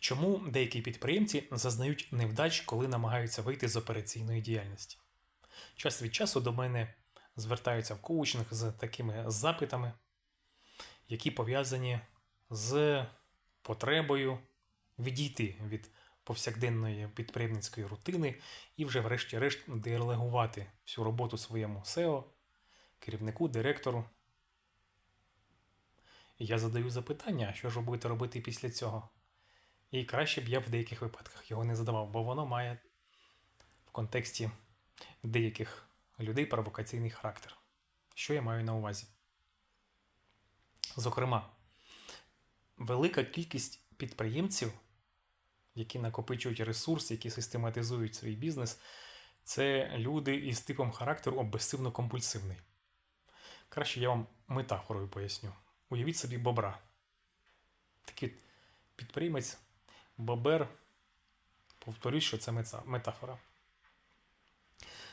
Чому деякі підприємці зазнають невдач, коли намагаються вийти з операційної діяльності? Час від часу до мене звертаються в коучинг з такими запитами, які пов'язані з потребою відійти від повсякденної підприємницької рутини і вже, врешті-решт, делегувати всю роботу своєму SEO, керівнику, директору. Я задаю запитання, що ж ви будете робити після цього? І краще б я в деяких випадках його не задавав, бо воно має в контексті деяких людей провокаційний характер. Що я маю на увазі? Зокрема, велика кількість підприємців, які накопичують ресурс, які систематизують свій бізнес, це люди із типом характеру обесивно-компульсивний. Краще я вам метафорою поясню. Уявіть собі бобра. Такий підприємець, бобер, повторюсь, що це метафора.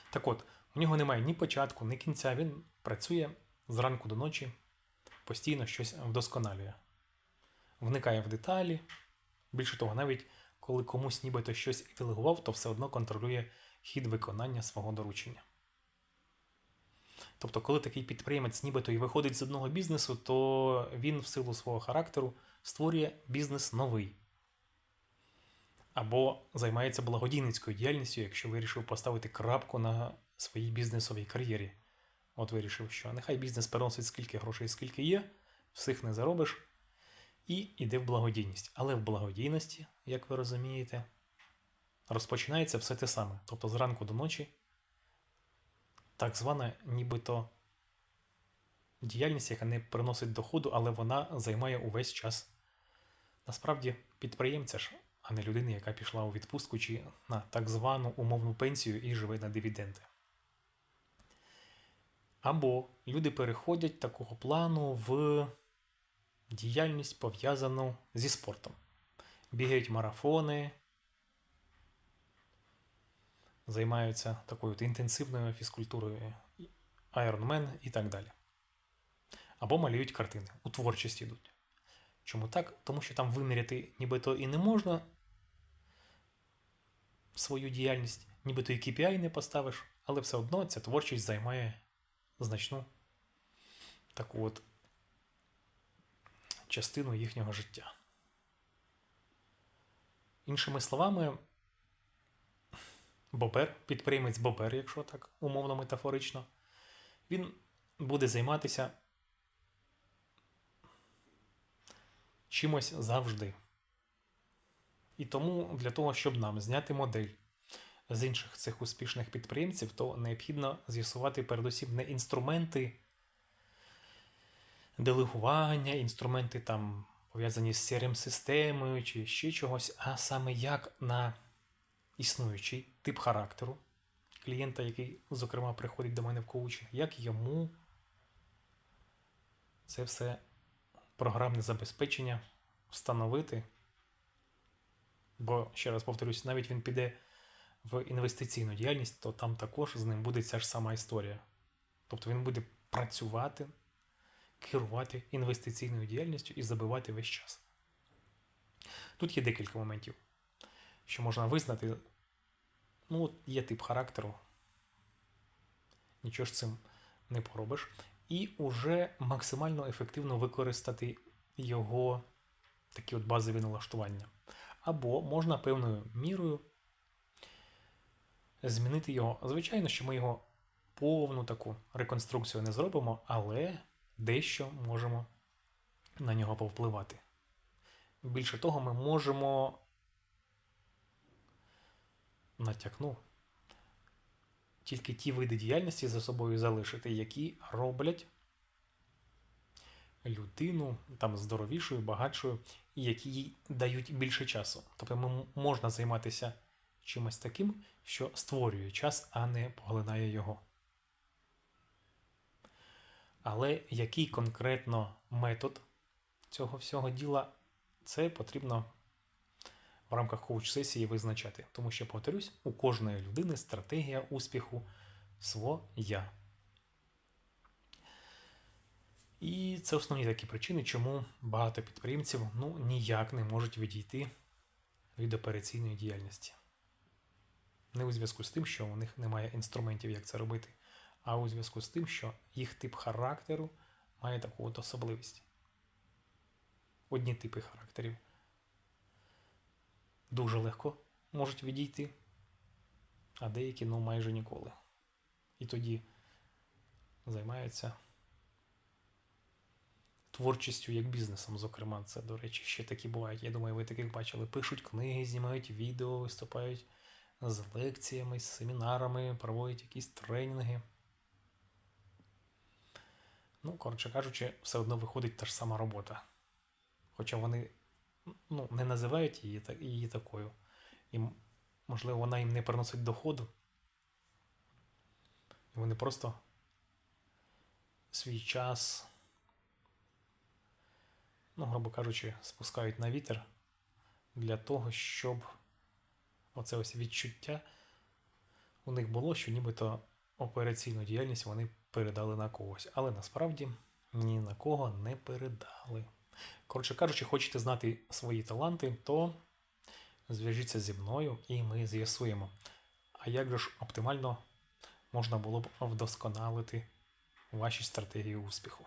Так от, у нього немає ні початку, ні кінця. Він працює зранку до ночі, постійно щось вдосконалює. Вникає в деталі. Більше того, навіть коли комусь нібито щось делегував, то все одно контролює хід виконання свого доручення. Тобто, коли такий підприємець нібито і виходить з одного бізнесу, то він в силу свого характеру створює бізнес новий. Або займається благодійницькою діяльністю, якщо вирішив поставити крапку на своїй бізнесовій кар'єрі. От вирішив, що нехай бізнес переносить скільки грошей, скільки є, всіх не заробиш, і йде в благодійність. Але в благодійності, як ви розумієте, розпочинається все те саме. Тобто зранку до ночі так звана нібито діяльність, яка не приносить доходу, але вона займає увесь час. Насправді підприємця ж, а не людини, яка пішла у відпустку чи на так звану умовну пенсію і живе на дивіденди. Або люди переходять такого плану в діяльність пов'язану зі спортом. Бігають марафони, займаються такою от інтенсивною фізкультурою Ironman і так далі. Або малюють картини, у творчість йдуть. Чому так? Тому що там виміряти нібито і не можна свою діяльність, нібито і KPI не поставиш, але все одно ця творчість займає значну таку от частину їхнього життя. Іншими словами, Бобер, підприємець Бобер, якщо так умовно метафорично, він буде займатися чимось завжди. І тому для того, щоб нам зняти модель з інших цих успішних підприємців, то необхідно з'ясувати передусім не інструменти делегування, інструменти там пов'язані з crm системою чи ще чогось, а саме як на існуючий тип характеру клієнта, який, зокрема, приходить до мене в коучинг, як йому це все програмне забезпечення встановити. Бо, ще раз повторюсь, навіть він піде в інвестиційну діяльність, то там також з ним буде ця ж сама історія. Тобто він буде працювати, керувати інвестиційною діяльністю і забивати весь час. Тут є декілька моментів, що можна визнати. Ну, є тип характеру, нічого ж цим не поробиш. І уже максимально ефективно використати його такі от базові налаштування. Або можна певною мірою змінити його. Звичайно, що ми його повну таку реконструкцію не зробимо, але дещо можемо на нього повпливати. Більше того, ми можемо натякну тільки ті види діяльності за собою залишити, які роблять людину там здоровішою, багатшою, і які їй дають більше часу. Тобто можна займатися чимось таким, що створює час, а не поглинає його. Але який конкретно метод цього всього діла, це потрібно в рамках коуч-сесії визначати. Тому що, повторюсь, у кожної людини стратегія успіху своя. І це основні такі причини, чому багато підприємців ну, ніяк не можуть відійти від операційної діяльності. Не у зв'язку з тим, що у них немає інструментів, як це робити, а у зв'язку з тим, що їх тип характеру має таку от особливість. Одні типи характерів дуже легко можуть відійти, а деякі ну майже ніколи. І тоді займаються творчістю як бізнесом, зокрема, це, до речі, ще такі бувають. Я думаю, ви таких бачили. Пишуть книги, знімають відео, виступають з лекціями, з семінарами, проводять якісь тренінги. Ну, коротше кажучи, все одно виходить та ж сама робота. Хоча вони ну, не називають її, її такою. І, можливо, вона їм не приносить доходу. І вони просто свій час, ну, грубо кажучи, спускають на вітер для того, щоб оце ось відчуття у них було, що нібито операційну діяльність вони передали на когось. Але насправді ні на кого не передали. Коротше кажучи, хочете знати свої таланти, то зв'яжіться зі мною і ми з'ясуємо. А як же ж оптимально можна було б вдосконалити ваші стратегії успіху?